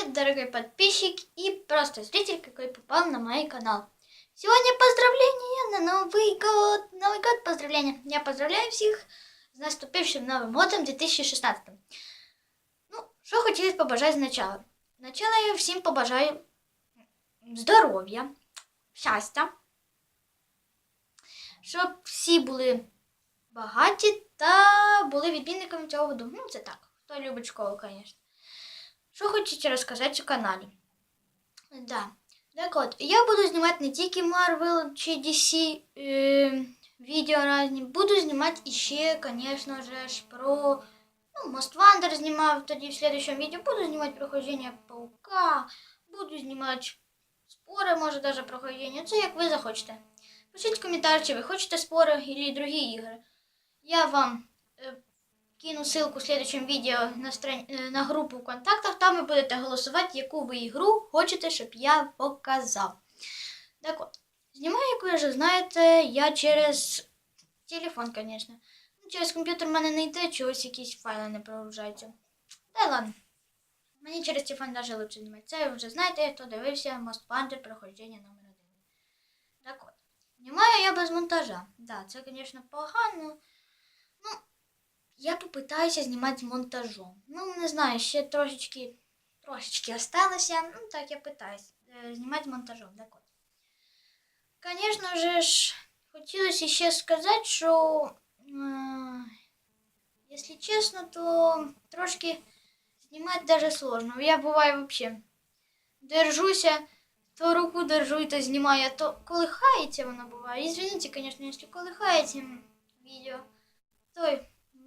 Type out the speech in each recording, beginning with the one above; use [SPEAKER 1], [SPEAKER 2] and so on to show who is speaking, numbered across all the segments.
[SPEAKER 1] Привет, дорогой подписчик и просто зритель, какой попал на мой канал. Сегодня поздравления на Новый год. Новый год поздравления. Я поздравляю всех з наступившим Новим годом 2016. Ну, що хотілося побажати спочатку? Спочатку я всім побажаю здоров'я, щастя, щоб всі були багаті та були відмінниками цього году. Ну, це так. Хто любить школу, звісно. Що хочете розказати у каналі? Да. Так от, я буду знімати не тільки Marvel чи DC е, відео різні, буду знімати іще, звісно ж, про ну, Most Wonder знімав тоді в следующем відео. Буду знімати прохождення Паука, буду знімати спори, може навіть прохождення. Це як ви захочете. Пишіть в коментарі, чи ви хочете спори або другі ігри. Я вам е, кину ссылку в следующем видео на, стран... э, на группу в контактах. Там ви будете голосувати, яку ви ігру хочете, щоб я показав. Так от, знімаю, як ви вже знаєте, я через телефон, звісно. Ну, через комп'ютер в мене не йде, чогось якісь файли не прогружаються. Та ладно. Мені через телефон навіть лучше знімати. Це ви вже знаєте, хто дивився Most Wanted проходження номер 1. Так от. Знімаю я без монтажа. Да, це, звісно, погано. Ну, я попитаюся знімати з монтажом. Ну, не знаю, ще трошечки, трошечки осталося. Ну, так, я питаюсь е, знімати з монтажом. Так от. Звісно же ж, хотілося ще сказати, що, е, якщо чесно, то трошки знімати даже сложно. Я буваю взагалі держуся, то руку держу і то знімаю, а то колихається воно буває. Извините, звісно, якщо колихається відео, то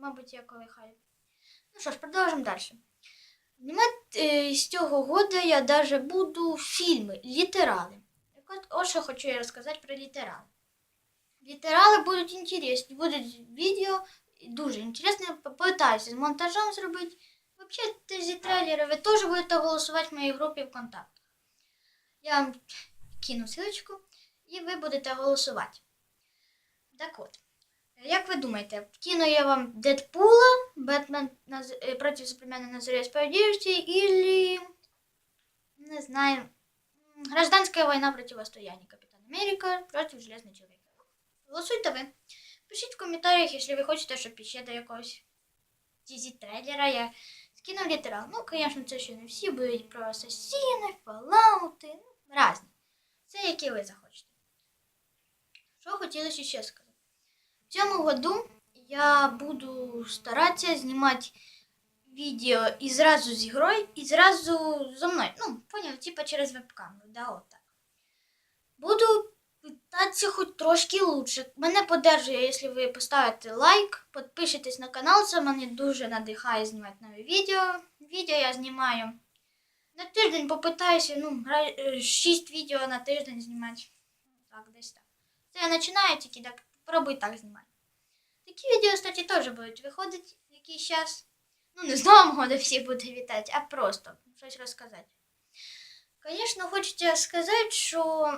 [SPEAKER 1] мабуть, я колихаю. Ну що ж, продовжимо далі. Е, з цього года я даже буду фільми, літерали. Так от, що хочу я розказати про літерали. Літерали будуть інтересні, будуть відео дуже інтересні. Попитаюся з монтажем зробити. Взагалі, ці трейлери ви теж будете голосувати в моїй групі ВКонтакті. Я вам кину ссылочку і ви будете голосувати. Так от. Як ви думаєте, кину я вам Дедпула, Бетмен е, проти Супермена на заре справедливости или, не знаю, м, Гражданская война противостояние Капитан Америка против Железного Человека. Голосуйте ви. Пишіть в коментарях, якщо ви хочете, щоб ще до якогось тізі трейлера я скинув літерал. Ну, звісно, це ще не всі будуть про асасіни, фалаути, ну, різні. Це які ви захочете. Що хотілося ще сказати? Цьому году я буду старатися знімати відео і зразу з ігрою, і зразу зо мною. Ну, поняв, типа через веб-камеру, да, отак. Буду питатися хоч трошки лучше. Мене поддержує, якщо ви поставите лайк, підпишетесь на канал, це мене дуже надихає знімати нові відео. Відео я знімаю на тиждень, попитаюся, ну, 6 відео на тиждень знімати. Так, десь так. Це я починаю тільки так, пробуй так знімати. Такі відео, кстати, теж будуть виходити якийсь час. Ну, не з Новим годом всі буде вітати, а просто щось розказати. Звісно, хочеться сказати, що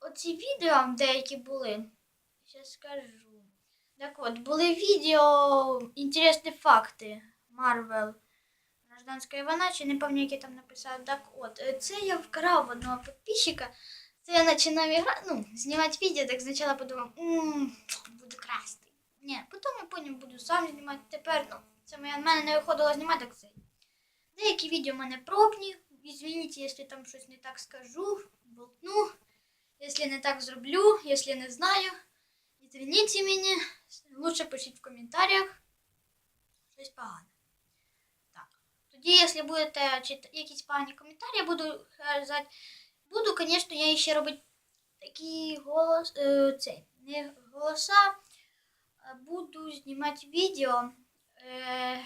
[SPEAKER 1] оці відео деякі були. Зараз скажу. Так от, були відео інтересні факти Марвел. Гражданська війна, чи не пам'ятаю, які там написав. Так от, це я вкрав одного підписчика. Я починав ігра... ну, знімати відео, так спочатку подумав, ммм, буду красти. Ні, потім я потім буду сам знімати. Тепер, ну, це моя, в мене не виходило знімати так це. Деякі відео в мене пробні. Извините, якщо там щось не так скажу, болтну. Якщо не так зроблю, якщо не знаю. Извините мене. Лучше пишіть в коментарях. Щось погане. Так. Тоді, якщо будете якісь погані коментарі, я буду казати. Буду, звісно, я ще робити такі голос, е, цей, не голоса, буду знімати відео, е,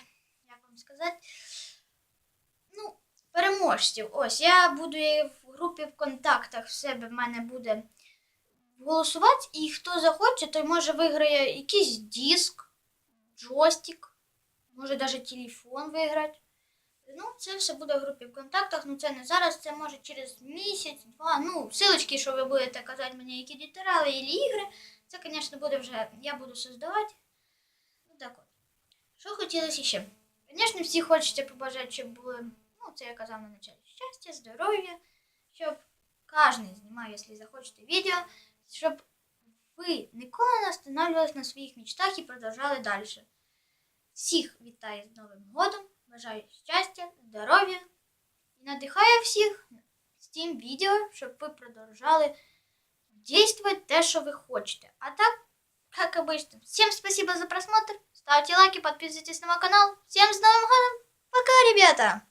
[SPEAKER 1] як вам сказати, ну, переможців. Ось, я буду в групі в контактах в себе в мене буде голосувати, і хто захоче, той може виграє якийсь диск, джойстик, може навіть телефон виграти. Ну, це все буде в групі в контактах. Ну це не зараз, це може через місяць, два. Ну, силочки, що ви будете казати мені, які літерали і ігри. Це, звісно, буде вже. Я буду создавати. Ну так от. Що хотілося ще? Звісно, всі хочете побажати, щоб були ну, це я казав на началі. Щастя, здоров'я, щоб кожен знімав, якщо захочете відео, щоб ви ніколи не останавливались на своїх мечтах і продовжали далі. Всіх вітаю з Новим годом, бажаю щастя, здоров'я і надихаю всіх з цим відео, щоб ви продовжали действовать те, що ви хочете. А так, как обычно, всем спасибо за просмотр, ставьте лайки, подписывайтесь на мой канал. Всем с Новым годом! Пока, ребята!